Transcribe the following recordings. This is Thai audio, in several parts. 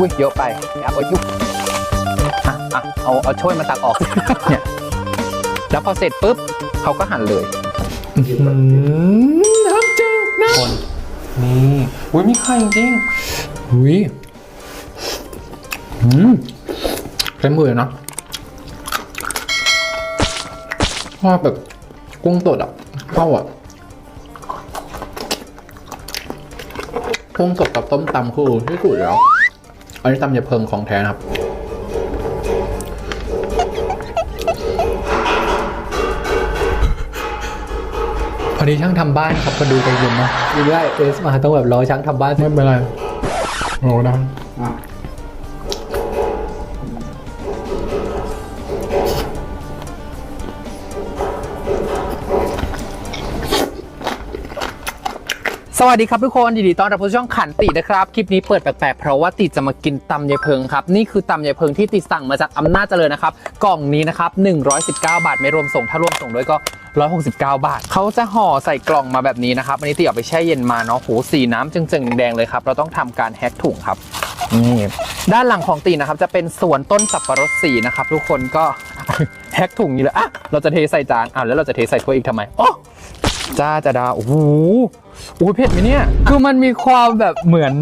อุ้ยเยอะไปเอาเอายุบอะอะเอาเอาช่วยมาตักออกเนี่ยแล้วพอเสร็จปุ๊บเขาก็หั่นเลยน้ำจืดนะคนนี่อุ้ยมีไข่จริงๆอุ้ยอืมเต็มมือเลยเนาะว่าแบบกุ้งสดอะเข้าอะกุ้งสดกับต้มตำคือที่สุดแล้ว อันนี้ตำยาเพิงของแท้นะครับ พอดีช่างทำบ้านครับมาดูใจเย็นนะดูด้วยเอสมาต้องแบบรอช่างทำบ้านไม่เป็นไรโอ้ได้ สวัสดีครับทุกคนยินดีต้อนรับสู่ช่องขันตินะครับ คลิปนี้เปิดแปลกๆ เพราะว่าติจะมากินตำยายเพิงครับ นี่คือตำยายเพิงที่ติสั่งมาจากอำนาจเจริญนะครับ กล่องนี้นะครับ 119 บาทไม่รวมส่ง ถ้ารวมส่งด้วยก็ 169 บาท เขาจะห่อใส่กล่องมาแบบนี้นะครับอันนี้ติเอาไปแช่เย็นมาเนาะโหสีน้ำจึงๆแดงเลยครับ เราต้องทำการแฮกถุงครับนี่ด้านหลังของตีนะครับจะเป็นสวนต้นสับปะรดสีนะครับ ทุกคนก็แฮกถุงนี้เลยอะเราจะเทใส่จานอะแล้วเราจะเทใส่ถ้วยอีกทำไมอ๋อจ้าจะดาโอ้โห อ้ยเผ็ดไหมเนี่ย คือมันมีความแบบเหมือน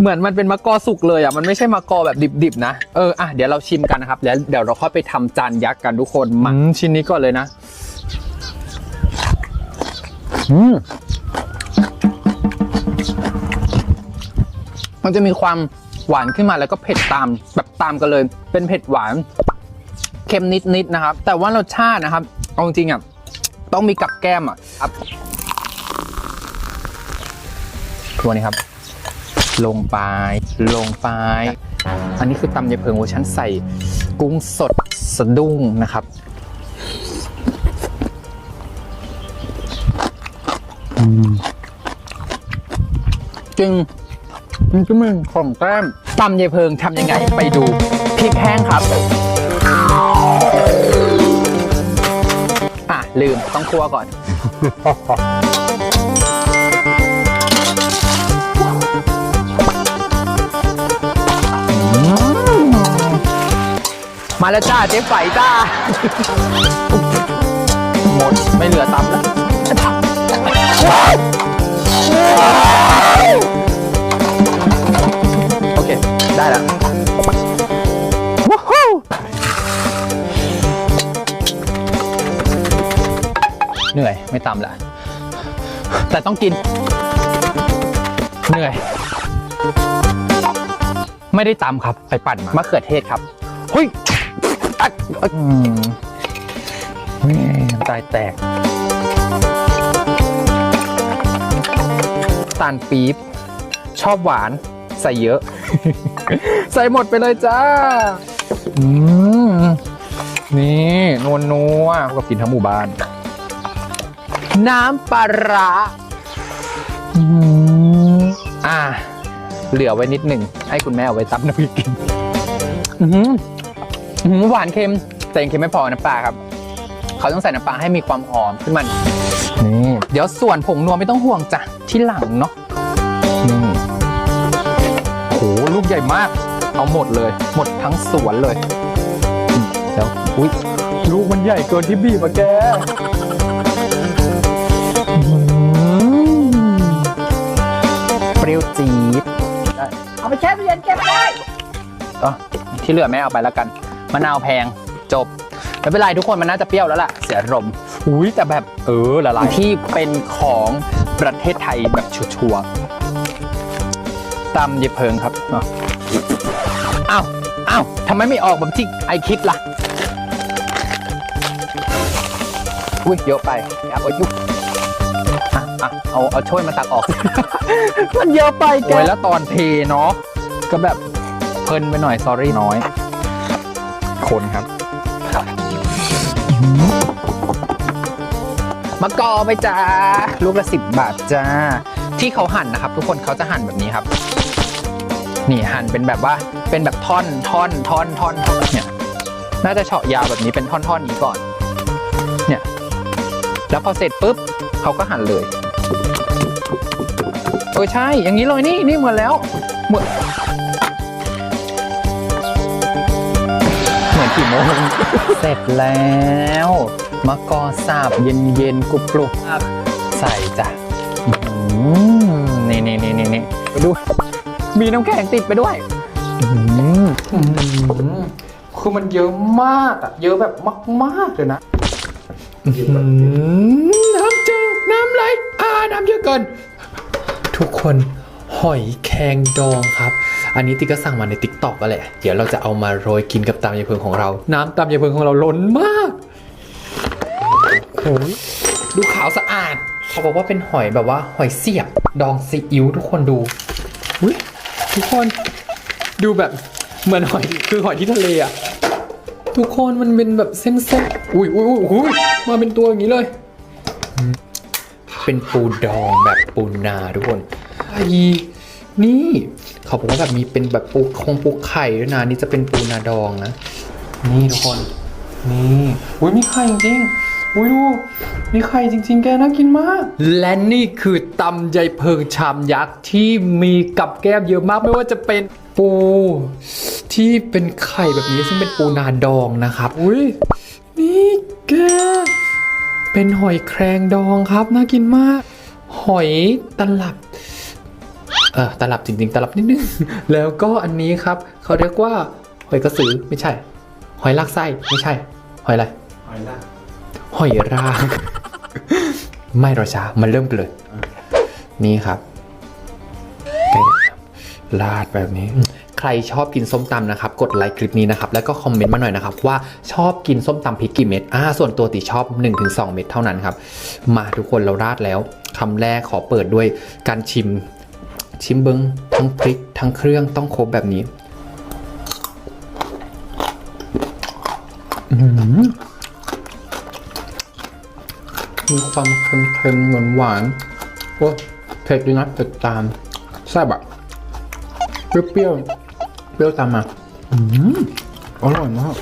เหมือนมันเป็นมะกอสุกเลยอะ มันไม่ใช่มะกอแบบดิบๆนะ เออ อะ เดี๋ยวเราชิมกันนะครับ แล้วเดี๋ยวเราค่อยไปทำจานยักษ์กันทุกคนมาอืมชิ้นนี้ก่อนเลยนะ อืมมันจะมีความหวานขึ้นมาแล้วก็เผ็ดตามแบบตามกันเลย เป็นเผ็ดหวานเค็มนิดๆนะครับ แต่ว่ารสชาตินะครับ เอาจริงๆอะ ต้องมีกับแก้มอะ ครับตัวนี้ครับ ลงไป ลงไป อันนี้คือตำยายเพิงเวอร์ชันใส่กุ้งสดสะดุ้งนะครับอืมจึงมันก็มึงของแก้มตำยายเพิงทำยังไงไปดูพริกแห้งครับอะลืมต้องคั่วก่อน มาแล้วจ้าเจ๊ไฝจ้า หมดไม่เหลือตำแล้วโอเค ได้แล้วว้าวเหนื่อยไม่ตำละ แต่ต้องกิน เหนื่อย ไม่ได้ตำครับ ไปปั่นมามะเขือเทศครับเฮ้ย อัดอืมแม่ตายแตกตาลปี๊บชอบหวานใส่เยอะ ใส่หมดไปเลยจ้า อืม นี่นวลนัวๆก็กินทั้งหมู่บ้าน น้ำปลาร้าอืมอ่า เหลือไว้นิดหนึ่ง ให้คุณแม่เอาไว้ตับน้ำพริกกิน อื้อ หืออื้อหือหวานเค็มแต่ยังเค็มไม่พอน้ำปลาครับ เขาต้องใส่น้ำปลาให้มีความหอมขึ้นมันนี่เดี๋ยวส่วนผงนัวไม่ต้องห่วงจ้ะที่หลังเนาะนี่โหลูกใหญ่มาก เอาหมดเลย หมดทั้งสวนเลยอืมแล้วอุ้ยลูกมันใหญ่เกินที่บีบอะแกอื้อหือเปรี้ยวจี๊ดเอาไปแช่ตู้เย็นเก็บได้เออที่เหลือแม่เอาไปแล้วกัน มะนาวแพงจบไม่เป็นไรทุกคนมันน่าจะเปรี้ยวแล้วล่ะ เสียอารมณ์อุ้ยแต่แบบเออละลายที่เป็นของประเทศไทยแบบชัวร์ๆตำเยบเพลิงครับอะอ้าวอ้าวทำไมไม่ออกแบบที่ไอคิดล่ะอุ้ยเยอะไปเอาเอายุบอะอะเอาเอาช่วยมาตักออก มันเยอะไปแกแล้วตอนเทเนาะก็แบบเพลินไปหน่อย sorry น้อย คนครับมะกอไปจ้าลูกละสิบบาทจ้า ที่เขาหั่นนะครับ ทุกคนเขาจะหั่นแบบนี้ครับ นี่หั่นเป็นแบบว่าเป็นแบบท่อนท่อนท่อนท่อนท่อนเนี่ยน่าจะเฉาะยาวแบบนี้เป็นท่อนท่อนนี้ก่อน เนี่ย แล้วพอเสร็จปุ๊บเขาก็หั่นเลยเออใช่ อย่างนี้เลยนี่นี่เหมือนแล้วเหมือน กี่โมง เสร็จแล้วมะกอสาบเย็นเย็นๆกรุบกรุบๆใส่จ้ะอื้อหือนี่นี่นี่นี่นี่ไปดู มีน้ำแข็งติดไปด้วยอื้อหือคือมันเยอะมากอะเยอะแบบมาก ๆ เลยนะน้ำจึงน้ำไหลอ่าน้ำเยอะเกิน ทุกคนหอยแครงดองครับ อันนี้ติ๊กก็สั่งมาในติ๊กต็อกก็แหละ เดี๋ยวเราจะเอามาโรยกินกับตำยาเพิงของเรา น้ำตำยาเพิงของเราล้นมากโอ้ยดูขาวสะอาด เขาบอกว่าเป็นหอยแบบว่าหอยเสียบ ดองซีอิ๊วทุกคนดูอุ้ยทุกคนดูแบบเหมือนหอยคือหอยที่ทะเลอะทุกคนมันเป็นแบบเส้นๆ อุ้ยอุ้ยอุ้ยอุ้ยมาเป็นตัวอย่างนี้เลย เป็นปูดองแบบปูนาทุกคนไอ้นี่ เขาบอกว่าแบบมีเป็นแบบปูคงปูไข่ด้วยนะนี่จะเป็นปูนาดองนะ นี่ทุกคน นี่อุ้ยมีไข่จริงๆอุ้ยดูมีไข่จริง ๆ แกน่ากินมาก และนี่คือตำใยเพิงชามยักษ์ที่มีกับแก้มเยอะมากไม่ว่าจะเป็นปู ที่เป็นไข่แบบนี้ซึ่งเป็นปูนาดองนะครับอุ้ยนี่แกเป็นหอยแครงดองครับน่ากินมาก หอยตลับ เออตลับจริงๆ ตลับนิดนึง แล้วก็อันนี้ครับ เขาเรียกว่าหอยกระสือไม่ใช่ หอยลากไส้ไม่ใช่ หอยอะไร หอยลากหอยราก ไม่รอช้ามันเริ่มกันเลย นี่ครับไก่ลาดแบบนี้ ใครชอบกินส้มตำนะครับ กดไลค์คลิปนี้นะครับ แล้วก็คอมเมนต์มาหน่อยนะครับ ว่าชอบกินส้มตำพริกกี่เม็ดอ่าส่วนตัวติชอบ 1-2 เม็ดเท่านั้นครับ มาทุกคนเราราดแล้วคำแรกขอเปิดด้วยการชิม ชิมเบิงทั้งพริก ทั้งเครื่องต้องครบแบบนี้มีความเค็มๆหวานหวานโอ้เผ็ดดีนะเผ็ดตามแซ่บอะเปรี้ยวๆเปรี้ยวตามมาอร่อยมาก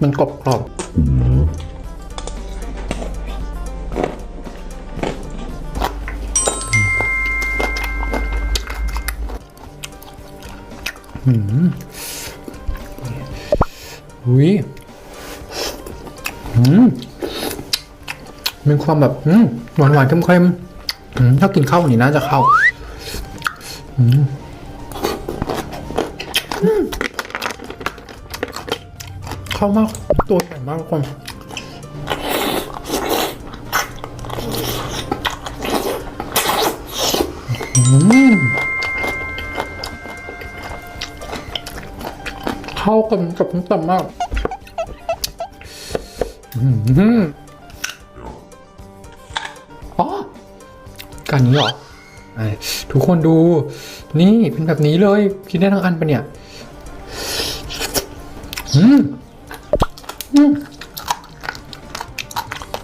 มันกรอบกรอบ อืมอุ้ยอืมมีความแบบอืมหวานหวานเค็มๆอืมถ้ากินข้าววันนี้น่าจะเข้า อืมอืม เข้ามากตัวใหญ่มากทุกคนเข้ากันกับน้ำตำมากอ๋อกันนี้เหรอทุกคนดู นี่เป็นแบบนี้เลย กินได้ทั้งอันปะเนี่ย อืม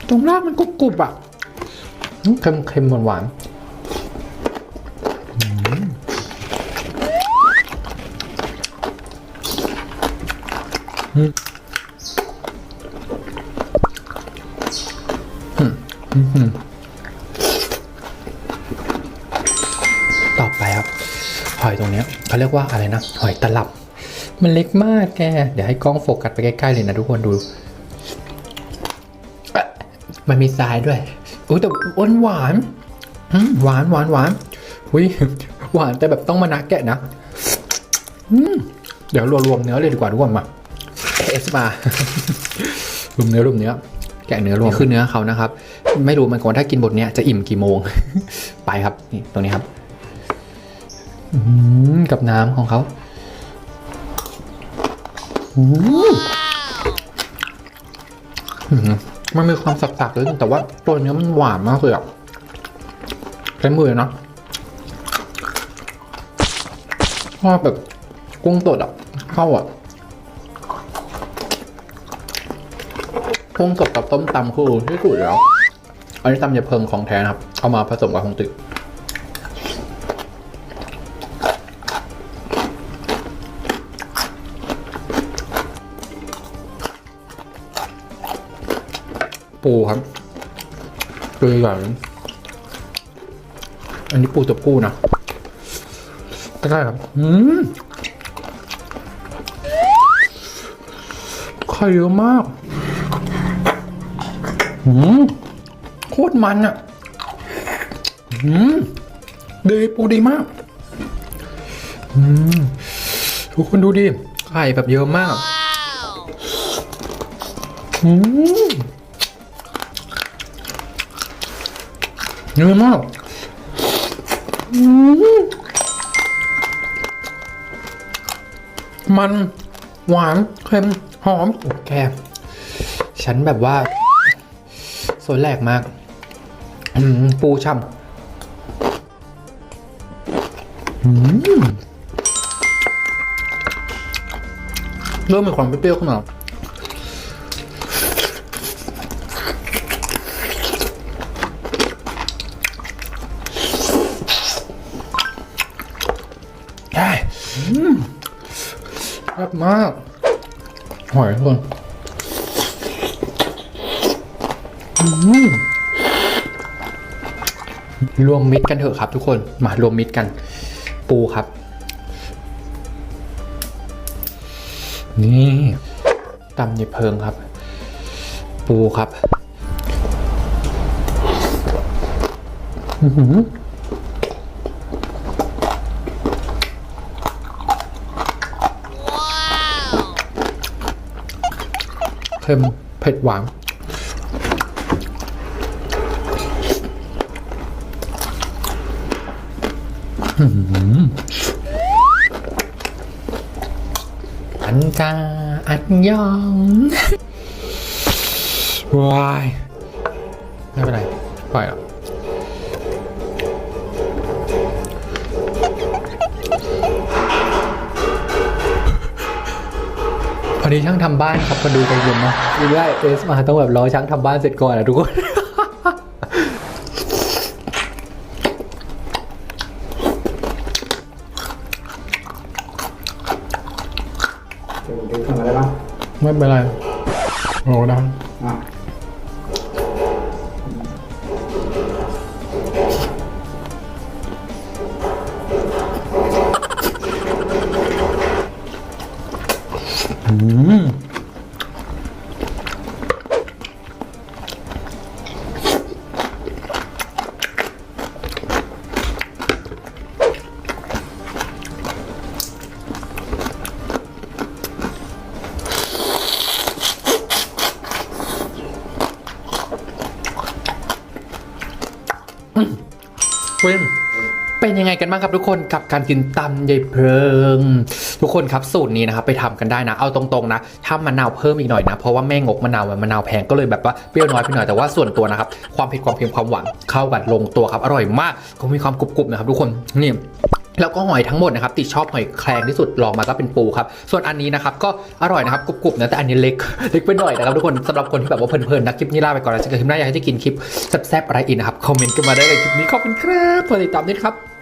ตรงรากมันกรุบกรุบๆอะเค็มเค็มหวานหวานๆต่อไปครับ หอยตรงเนี้ยเขาเรียกว่าอะไรนะ หอยตลับ มันเล็กมากแก เดี๋ยวให้กล้องโฟกัสไปใกล้ๆเลยนะทุกคนดู มันมีทรายด้วยอุ้ยแต่อ้นหวานหวานหวานหวานอุ้ยหวานแต่แบบต้องมานักแกะนะเดี๋ยวรวมๆเนื้อเลยดีกว่าทุกคนมาเอสมารวมเนื้อรวมเนื้อแกะเนื้อรวมคือเนื้อเขานะครับ ไม่รู้มันก่อนถ้ากินบทเนี้ยจะอิ่มกี่โมง ไปครับนี่ตรงนี้ครับกับน้ำของเขา มันมีความสับๆเลยแต่ว่าตัวเนื้อมันหวานมากเลยอะใช้มือเนาะว่าแบบกุ้งสดอะ เข้าอะกุ้งสดกับต้มตำคือที่สุดแล้ว อันนี้ตำยาเพิงของแท้นะครับ เอามาผสมกับของตึก ปูครับตัวใหญ่อันนี้ปูตัวผู้นะก็ได้ครับอืมไข่เยอะมากอืมโคตรมันอะอืมดีปูดีมากอืมทุกคนดูดิไข่แบบเยอะมากอืม เยอะมากอืมมันหวานเค็มหอมโอ้แกฉันแบบว่าสวยแหลกมากอืมปูช่ำอืมเริ่มมีความเปรี้ยวๆขึ้นมา บมาก หอยทุกคนรวมมิตรกันเถอะครับทุกคน มารวมมิตรกัน ปูครับ นี่ตำในเพิงครับ ปูครับ อือหือ เค็มเผ็ดหวานอันจาอันยองวายไม่เป็นไรปล่อยแล้ วพอดีช่างทำบ้านครับมาดูใจเย็นนะดูได้เอสมาต้องแบบรอช่างทำบ้านเสร็จก่อนนะทุกคนเดี๋ยวผมดึงขึ้นมาได้ปะไม่เป็นไรโอ้ได้อะ เว้นเป็นยังไงกันบ้างครับทุกคนกับการกินตำยายเพลิง ทุกคนครับสูตรนี้นะครับไปทำกันได้นะ เอาตรงๆนะถ้ามะนาวเพิ่มอีกหน่อยนะ เพราะว่าแม่งกมะนาวมะนาวแพงก็เลยแบบว่าเปรี้ยวน้อยไปหน่อยแต่ว่าส่วนตัวนะครับความเผ็ดความเค็มความหวานเข้ากันลงตัวครับอร่อยมากก็มีความกรุบๆนะครับทุกคนนี่ แล้วก็หอยทั้งหมดนะครับติดชอบหอยแครงที่สุดลองมาก็เป็นปูครับ ส่วนอันนี้นะครับก็อร่อยนะครับกรุบๆนะแต่อันนี้เล็กเล็กไปหน่อยนะครับทุกคนสำหรับคนที่แบบว่าเพลินๆนะคลิปนี้ลาไปก่อนแล้วเจอกันคลิปหน้าอยากให้ได้กินคลิปแซ่บๆอะไรอีกนะครับคอมเมนต์กันมาได้เลยคลิปนี้ขอบคุณครับกดติดตามด้วยครับ